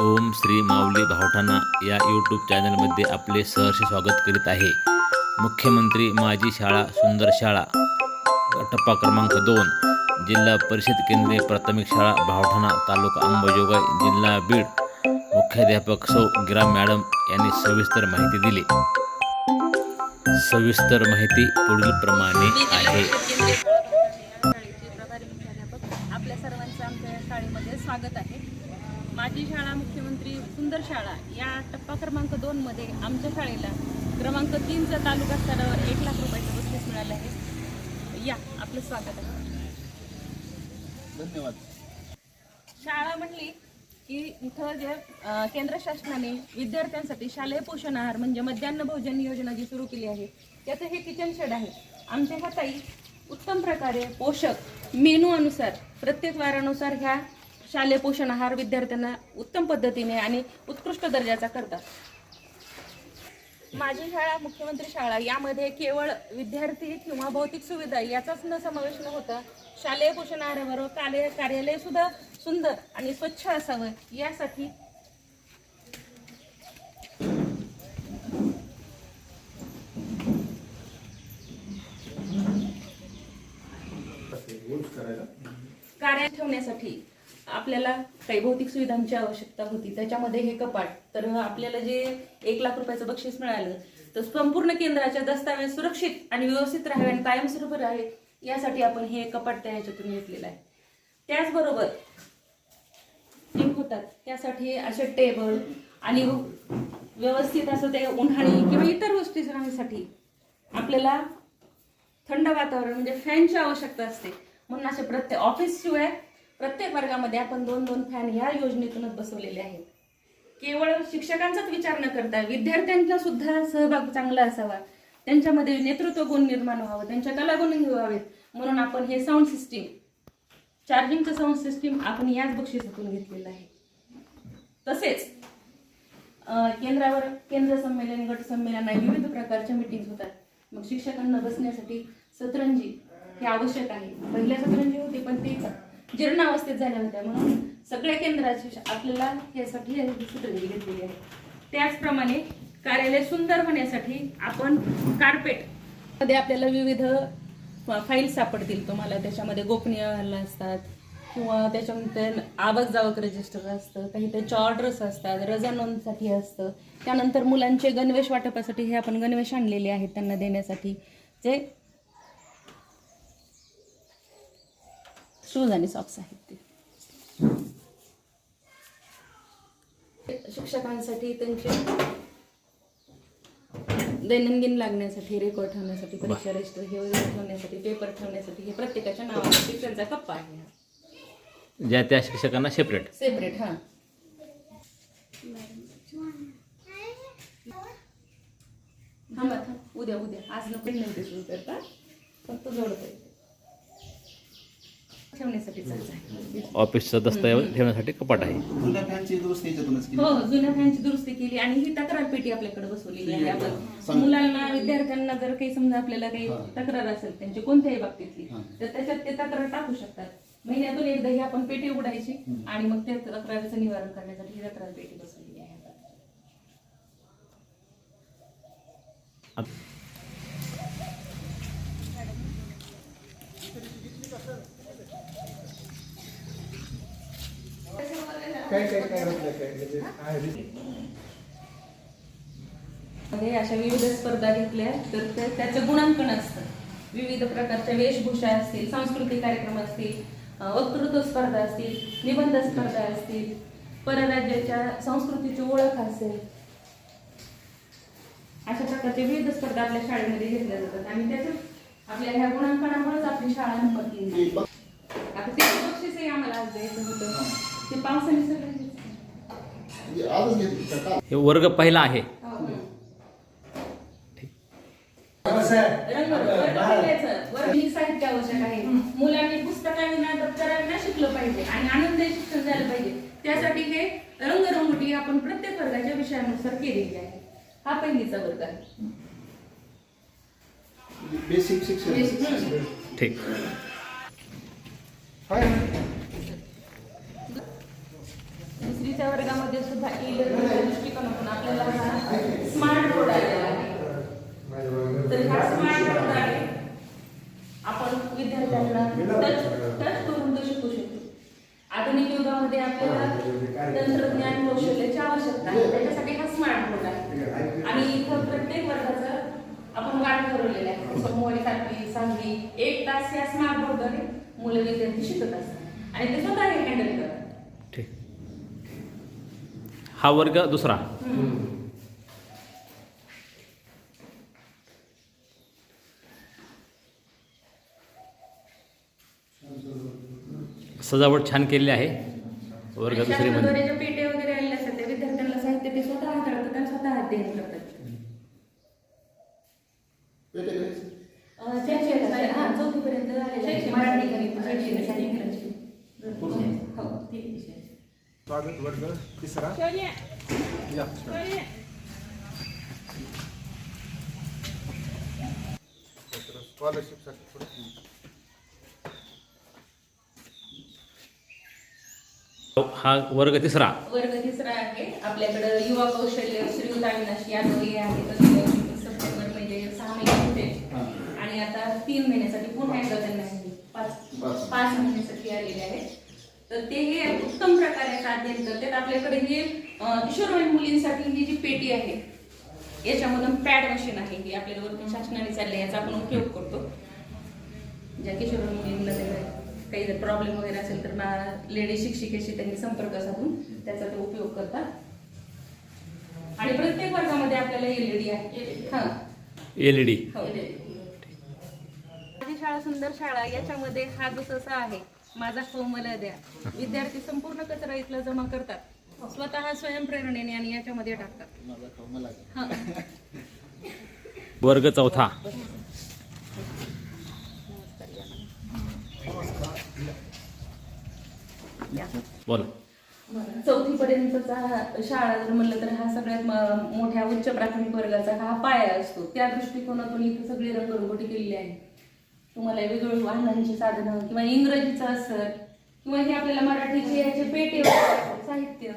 ओम श्री माऊली भावठाणा या यूट्यूब चॅनलमध्ये आपले सहर्ष स्वागत करीत आहे. मुख्यमंत्री माझी शाळा सुंदर शाळा टप्पा क्रमांक दोन जिल्हा परिषद केंद्रीय प्राथमिक शाळा भावठाणा तालुका अंबाजोगाई जिल्हा बीड. मुख्याध्यापक सौ गिराम मॅडम यांनी सविस्तर माहिती दिली. सविस्तर माहिती पुढीलप्रमाणे आहे. आपल्या सर्वांचं आमच्या शाळेमध्ये स्वागत आहे. माझी शाळा मुख्यमंत्री सुंदर शाळा या टप्पा क्रमांक दोनमध्ये आमच्या शाळेला क्रमांक तीनचं तालुका स्तरावर एक लाख रुपयाचं बक्षीस मिळालं आहे. या आपलं स्वागत आहे. धन्यवाद. शाळा म्हणली की इथं जे केंद्र शासनाने विद्यार्थ्यांसाठी शालेय पोषण आहार म्हणजे मध्यान्ह भोजन योजना जी सुरू केली आहे त्याचं हे किचन शेड आहे. आमच्या ह्या ताई उत्तम प्रकारे पोषक मेनू अनुसार प्रत्येक वारानुसार ह्या शालेय पोषण आहार विद्यार्थ्यांना उत्तम पद्धतीने आणि उत्कृष्ट दर्जाचा करतात. माझी शाळा मुख्यमंत्री शाळा यामध्ये केवळ विद्यार्थी किंवा भौतिक सुविधा याचाच न समावेश न होता शालेय पोषण आहाराबरोबर कार्य कार्यालय सुद्धा सुंदर आणि स्वच्छ असावं यासाठी कार्य ठेवण्यासाठी आपल्याला काही भौतिक सुविधांची आवश्यकता होती त्याच्यामध्ये हे कपाट. तर आपल्याला जे एक लाख रुपयाचं बक्षीस मिळालं तर संपूर्ण केंद्राच्या दस्तावेज सुरक्षित आणि व्यवस्थित राहावे आणि कायमस्वरूपी राहावे यासाठी आपण हे कपाट त्या ह्याच्यातून घेतलेलं आहे. त्याचबरोबर लिंक होतात. त्यासाठी असे टेबल आणि व्यवस्थित असं ते उन्हाळी किंवा इतर गोष्टी राहण्यासाठी आपल्याला थंड वातावरण म्हणजे फॅनची आवश्यकता असते. म्हणून असे प्रत्येक ऑफिस शिवाय प्रत्येक वर्गामध्ये आपण दोन दोन फॅन ह्या योजनेतूनच बसवलेले आहेत. केवळ शिक्षकांचाच विचार न करता विद्यार्थ्यांचा सुद्धा सहभाग चांगला असावा. त्यांच्यामध्ये नेतृत्व गुण निर्माण व्हावं त्यांच्या कलागुण व्हावेत. म्हणून आपण हे साऊंड सिस्टीम चार्जिंगचं साऊंड सिस्टीम आपण याच बक्षिसातून घेतलेलं आहे. तसेच केंद्रावर केंद्र संमेलन गट संमेलन विविध प्रकारच्या मीटिंग्स होतात. मग शिक्षकांना बसण्यासाठी सतरंजी हे आवश्यक आहे. पहिल्या सतरंजी होती पण तेच जीर्णावस्थेत झाल्या होत्या. म्हणून सगळ्या केंद्राची आपल्याला यासाठी हे घेतलेली आहे. त्याचप्रमाणे कार्यालय सुंदर होण्यासाठी आपण कार्पेटमध्ये आपल्याला विविध फाईल सापडतील तुम्हाला. त्याच्यामध्ये गोपनीय असतात किंवा त्याच्यानंतर आवक जावक रजिस्टर असतं. काही त्याच्या ऑर्डर्स असतात रजा नोंदसाठी असतं. त्यानंतर मुलांचे गणवेश वाटपासाठी हे आपण गणवेश आणलेले आहेत त्यांना देण्यासाठी. जे शूज आणि सॉक्स आहेत ते शिक्षकांसाठी त्यांचे दैनंदिन लागण्यासाठी रेकॉर्ड ठेवण्यासाठी परीक्षा रजिस्टर हे वगैरे ठेवण्यासाठी पेपर ठेवण्यासाठी हे प्रत्येकाच्या नावाने शिक्षणचा कप्पा आहे. ज्या त्या शिक्षकांना सेपरेट सेपरेट हां. थांबा थांब. उद्या उद्या. आज नको नव्हते सुरू करता. फक्त जोडता आहे ऑफिसचा दस्तऐवज ठेवण्यासाठी कपाट आहे. जुन्या फॅनची दुरुस्ती याच्यातूनच केली. हो जुन्या फॅनची दुरुस्ती केली आणि ही तक्रार पेटी आपल्याकडे बसवलेली आहे. आपण मुलांना विद्यार्थ्यांना जर काही समजा आपल्याला काही तक्रार असेल त्यांची कोणत्याही बाबतीतली तर त्याच्यात ते तक्रार टाकू शकतात. महिन्यातून एकदा ही आपण पेटी उघडायची आणि मग त्या तक्रारीचं निवारण करण्यासाठी ही तक्रार पेटी बसवलेली आहे आपण. मध्ये अशा विविध स्पर्धा घेतल्या तर त्या- त्याचं गुणांकन असतं. विविध प्रकारच्या वेशभूषा असतील सांस्कृतिक कार्यक्रम असतील वक्तृत्व स्पर्धा असतील निबंध स्पर्धा असतील परराज्याच्या संस्कृतीची ओळख असेल. अशा प्रकारच्या विविध स्पर्धा आपल्या शाळेमध्ये घेतल्या जातात. आणि त्याच आपल्या ह्या गुणांकनामुळेच आपली शाळा नंबर तीन झाली. आता ते बक्षीसही आम्हाला आज द्यायचं होतं. ते पावसाने सगळं घेतलं. म्हणजे आजच घेतली का काल? हे वर्ग पहिला आहे हो. वर्गणी साहित्य आवश्यक आहे मुलांनी शिकलं पाहिजे आणि आनंदी शिक्षण झालं पाहिजे त्यासाठी हे रंगरंगोटी आपण प्रत्येक वर्गाच्या विषयानुसार केलेली आहे हा पहिलीचा वर्ग आहे बेसिक शिक्षण हम्म. ठीक आहे दुसरीच्या वर्गामध्ये सुद्धा ई लर्निंगच्या दृष्टिकोनातून आपल्याला हा स्मार्ट बोर्ड आलेला आहे तर हा स्मार्ट बोर्ड आहे आपण विद्यार्थ्यांना टच टच करून तो शिकू शकतो आधुनिक युगामध्ये आपल्याला तंत्रज्ञान कौशल्याची आवश्यकता आहे त्याच्यासाठी हा स्मार्ट बोर्ड आहे आणि इथं प्रत्येक वर्गाचं आपण वाट ठरवलेले आहे सोमवारी सातवी सहावी एक तास या स्मार्ट बोर्डद्वारे मुलं विद्यार्थी शिकत असतात आणि ते स्वतः हँडल करतात ठीक हा वर्ग दुसरा. सजावट छान केलेली आहे. वर्ग दुसरी दुसरीमध्ये शासनाद्वारे ज्या पेट्या वगैरे आलेल्या असतात त्या विद्यार्थ्यांना साहित्य ते स्वतः हाताळतात आणि स्वतः अध्ययन करतात पेटे करायचे. अं, शैक्षणिक आहे. हा चौथीपर्यंत आलेलं आहे. मराठी गणित शैक्षणिक आणि इंग्रजी हो तीन विषय स्वागत वर्ग तिसरा. या. स्कॉलरशिपसाठी थोडं हा वर्ग तिसरा. वर्ग तिसरा आहे. आपल्याकडे युवा कौशल्य श्रीयुत अविनाश यादव हे आहेत. सप्टेंबर म्हणजे सहा महिने होते. हा. आणि आता तीन महिन्यासाठी पुन्हा एकदा त्यांना पाच. पाच महिन्यासाठी आलेले आहेत. तर ते हे उत्तम प्रकारे अध्ययन करतात आपल्याकडे हे किशोरवयीन मुलींसाठी ही जी पेटी आहे याच्यामधून पॅड मशीन आहे. ही आपल्याला वरतून शासनाने चालले याचा आपण उपयोग करतो. ज्या किशोरवयीन मुलींना काही जर प्रॉब्लेम वगैरे असेल तर ना लेडी शिक्षिकेशी त्यांनी संपर्क साधून त्याचा ते उपयोग करतात. आणि प्रत्येक वर्गामध्ये आपल्याला एलईडी आहे. हा. एल ई डी हो. माझी शाळा सुंदर शाळा याच्यामध्ये हा जो ससा आहे माझा हो मला द्या. विद्यार्थी संपूर्ण कचरा इथला जमा करतात. स्वतः स्वयंप्रेरणेने आणि याच्यामध्ये टाकतात. हा. वर्ग चौथा. बोला. चौथी पर्यंतचा शाळा जर म्हणलं तर हा सगळ्यात मोठ्या उच्च प्राथमिक वर्गाचा हा पाया असतो. त्या दृष्टिकोनातून इथं सगळी रंगरंगोटी केलेली आहे. तुम्हाला वेगवेगळी वाहनांची साधनं किंवा इंग्रजीचं असेल किंवा हे आपल्याला मराठीचे याचे पेटे साहित्य.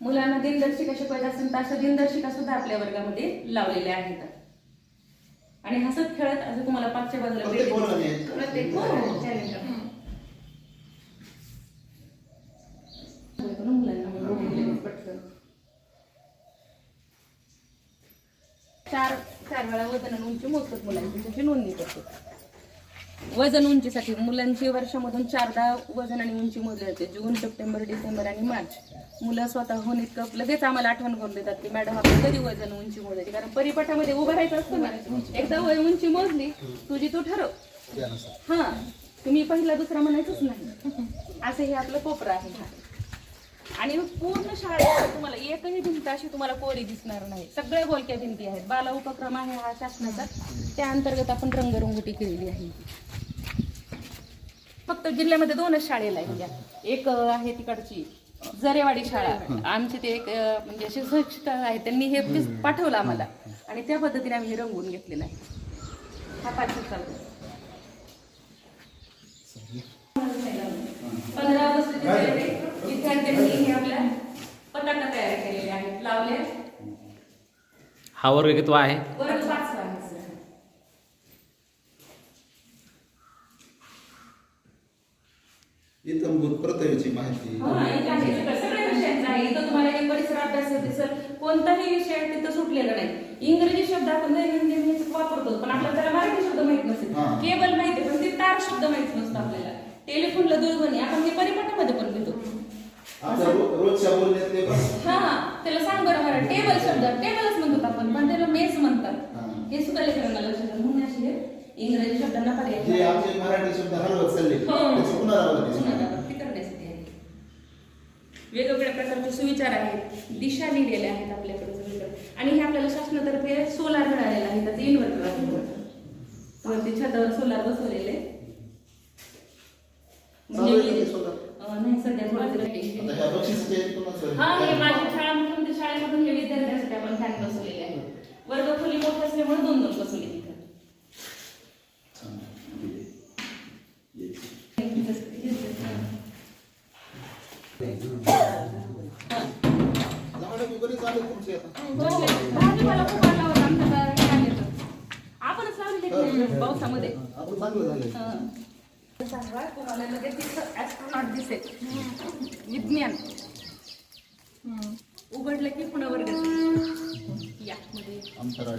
मुलांना दिनदर्शिका शिकवायचं असेल तर अशा दिनदर्शिका सुद्धा आपल्या वर्गामध्ये लावलेल्या आहेत. आणि हसत खेळत असं तुम्हाला पाचच्या बाजूला हो, हो. चार चार वेळा वजन उंची मोजतात मुलांची त्याची नोंदणी करतो वजन उंचीसाठी मुलांची वर्षामधून चारदा वजन आणि उंची मोजली जाते. जून सप्टेंबर डिसेंबर आणि मार्च. मुलं स्वतःहून इतकं लगेच आम्हाला आठवण करून देतात की मॅडम आपण कधी वजन उंची मोजायची कारण परिपाठामध्ये उभं राहायचं असतं ना एकदा वय उंची मोजली तुझी तू ठरव. हा तुम्ही पहिला दुसरा म्हणायचंच नाही. असं हे आपलं कोपरं आहे. आणि पूर्ण शाळेत तुम्हाला एकही भिंत अशी तुम्हाला कोरी दिसणार नाही. सगळ्या बोलक्या भिंती आहेत. बाला उपक्रम आहे हा शासनाचा. त्या अंतर्गत आपण रंगरंगोटी केलेली आहे. फक्त जिल्ह्यामध्ये दोनच शाळेला आहे या एक आहे तिकडची जरेवाडी शाळा. आमचे ते एक अं, म्हणजे असे शिक्षक आहेत त्यांनी हे पीस पाठवलं आम्हाला. आणि त्या पद्धतीने आम्ही हे रंगवून घेतलेलं आहे. हा पाचशे चालतो पंधरा ऑगस्टच्या वेळी विद्यार्थ्यांनी हे आपल्या पताका तयार केलेले आहेत. लावले. हा वर्ग कितवा आहे. वर्ग पाचवा आहे सर. इतंभूत प्रथवेची माहिती. हा, एक आहे. सगळं- सगळ्या विषयांचं आहे. इथं तुम्हाला एक परिसर अभ्यास दिसल. कोणताही विषय तिथं सुटलेला नाही. इंग्रजी शब्द आपण दैनंदिन वापरतो. पण आपल्याला त्याला मराठी शब्द माहीत नसेल. केबल माहिती पण ते तार शब्द माहीत नसतो आपल्याला. टेलिफोनला दूरध्वनी आपण हे परिपाठामध्ये पण घेतो रोजच्या हा त्याला सांग बरं टेबल शब्द. टेबलच म्हणतो आपण पण त्याला मेस म्हणतात हा. हे सुद्धा लेकरांना लक्षात आलं. म्हणून असे हे इंग्रजी शब्दांना पर्याय जे. आमचे मराठी शब्द हरवत चालले. हो. त्याची पुनरावृत्ती करण्यासाठी आहे. वेगवेगळ्या प्रकारचे सुविचार आहेत दिशा लिहिलेल्या आहेत आपल्याकडे सगळीकडे. आणि हे आपल्याला शासनातर्फे सोलार मिळालेला आहे त्याचं इन्व्हर्टर आहे. वरती छतावर सोलार बसवलेले म्हणजे नाही सध्या थोडं हा हे माझ्या शाळामधून शाळेमधून हे विद्यार्थ्यांसाठी आपण फॅन बसवलेले आहे. वर्ग खोली मोठे असल्यामुळे दोन दोन बसवले तिथं छान. ये. ये. हा. चालेल तुमचे आता भाजीपाला खूप आणला होता आमच्या हे आले तर. आपणच लावलेले की पावसामध्ये आपण चांगलं झालं हं. सांगा, तुम्हाला लगेच तिथं ऍस्ट्रॉनॉट दिसेल. विज्ञान. उघडलं की पुन्हा वर्ग या मध्ये अंतराळ.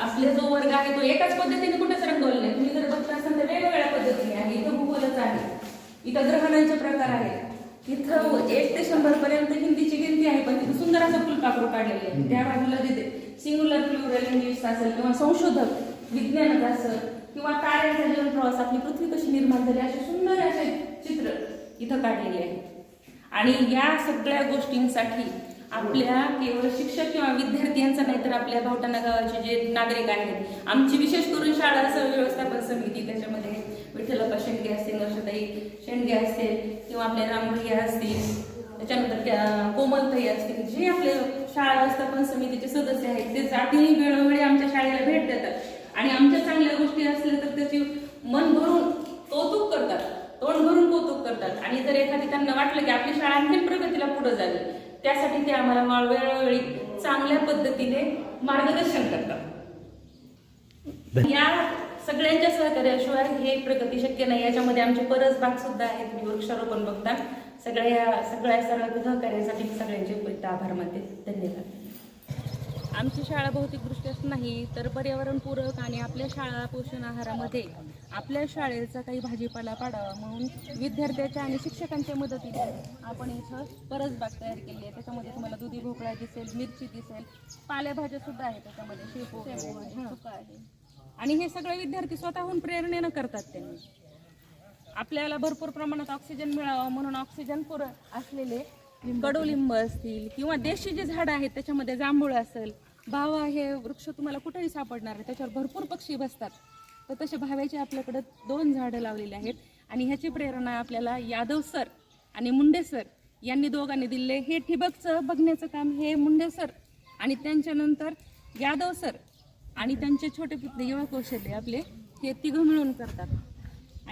आपले जो वर्ग आहे तो एकाच पद्धतीने कुठेच रंगवला नाही. तुम्ही जर बघता असाल तर वेगवेगळ्या पद्धतीने आहे. इथं भूगोलच आहे. इथं ग्रहणांचे प्रकार आहेत. इथं एक ते शंभर पर्यंत हिंदीची गिनती आहे पण तिथं सुंदर असं फुलपाखरू काढलेले आहे त्या बाजूला जिथे सिंग्युलर प्लुरल इंग्लिश असेल किंवा संशोधक विज्ञानक असेल किंवा ताऱ्यांचा जीवन प्रवास आपली पृथ्वी कशी निर्माण झाली असे सुंदर असे चित्र इथं काढलेले आहे. आणि या सगळ्या गोष्टींसाठी आपल्या केवळ शिक्षक किंवा विद्यार्थ्यांचा नाही तर आपल्या भावटाणा गावाचे जे नागरिक आहेत आमची विशेष करून शाळा स- व्यवस्थापन समिती त्याच्यामध्ये विठ्ठलप्पा शेंडगे असतील नर्षताई शेंडगे असतील किंवा आपल्या रामभैया असतील त्याच्यानंतर त्या कोमलताई असतील जे आपले शाळा व्यवस्थापन समितीचे सदस्य आहेत. ते जातीने वेळोवेळी आमच्या शाळेला भेट देतात. आणि आमच्या चांगल्या गोष्टी असल्या तर त्याची मन भरून कौतुक करतात. तोंड भरून कौतुक करतात. आणि जर एखादी त्यांना वाटलं की आपली शाळा आणखी प्रगतीला पुढे जावी त्यासाठी ते आम्हाला वेळोवेळी चांगल्या पद्धतीने मार्गदर्शन करतात. या सगळ्यांच्या सहकार्याशिवाय हे प्रगती शक्य नाही. याच्यामध्ये आमचे परसबाग सुद्धा आहेत. तुम्ही वृक्षारोपण बघता. सगळ्या सगळ्या सर्व सहकार्यासाठी मी सगळ्यांचे उपयुक्त आभार मानते. धन्यवाद. आमची शाळा भौतिकदृष्ट्याच नाही तर पर्यावरणपूरक आणि आपल्या शाळा पोषण आहारामध्ये आपल्या शाळेचा काही भाजीपाला पाडावा म्हणून विद्यार्थ्याच्या आणि शिक्षकांच्या मदतीने आपण इथं परसबाग तयार केली आहे. त्याच्यामध्ये तुम्हाला दुधी भोपळा दिसेल मिरची दिसेल पालेभाज्या सुद्धा आहेत. त्याच्यामध्ये शेपू आहे. आणि हे सगळे विद्यार्थी स्वतःहून प्रेरणेनं करतात त्यांनी. आपल्याला भरपूर प्रमाणात ऑक्सिजन मिळावा म्हणून ऑक्सिजन पुर असलेले कडुलिंब असतील किंवा देशी जे झाडं आहेत त्याच्यामध्ये जांभूळ असेल भावा हे वृक्ष तुम्हाला कुठेही सापडणार आहे त्याच्यावर भरपूर पक्षी बसतात. तर तसे भाव्याचे आपल्याकडे दोन झाडं लावलेली आहेत आणि ह्याची प्रेरणा आपल्याला यादव सर आणि मुंडे सर यांनी दोघांनी दिले हे ठिबकचं बघण्याचं काम हे मुंडे सर आणि त्यांच्यानंतर यादव सर आणि त्यांचे छोटे पुतळे युवा कौशल्य आपले हे तिघं मिळून करतात.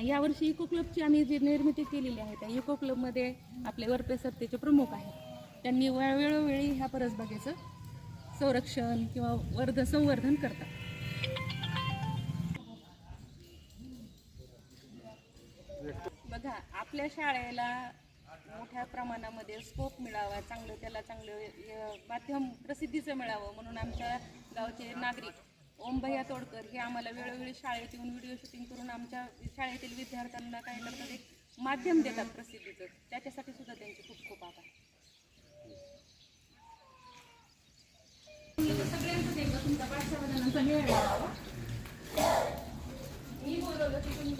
यावर्षी इको क्लबची आम्ही जी निर्मिती केलेली आहे त्या इको क्लबमध्ये आपले वरपे सत्तेचे प्रमुख आहेत. त्यांनी वेळोवेळी ह्या परसबागेचं संरक्षण किंवा वर्ध संवर्धन करतात. बघा आपल्या शाळेला मोठ्या प्रमाणामध्ये स्कोप मिळावा चांगलं त्याला चांगलं माध्यम प्रसिद्धीचं मिळावं म्हणून आमच्या गावचे नागरिक ओमभैया तोडकर हे आम्हाला वेळोवेळी शाळेत येऊन व्हिडिओ शूटिंग करून आमच्या शाळेतील विद्यार्थ्यांना काय करतात एक माध्यम देतात प्रसिद्धीचं. त्याच्यासाठी सुद्धा त्यांचे खूप खूप आभार. सगळ्यांचं एकदा तुमचा पाच सहा जणांचा मेळ लावावा. मी बोलवलं की तुम्ही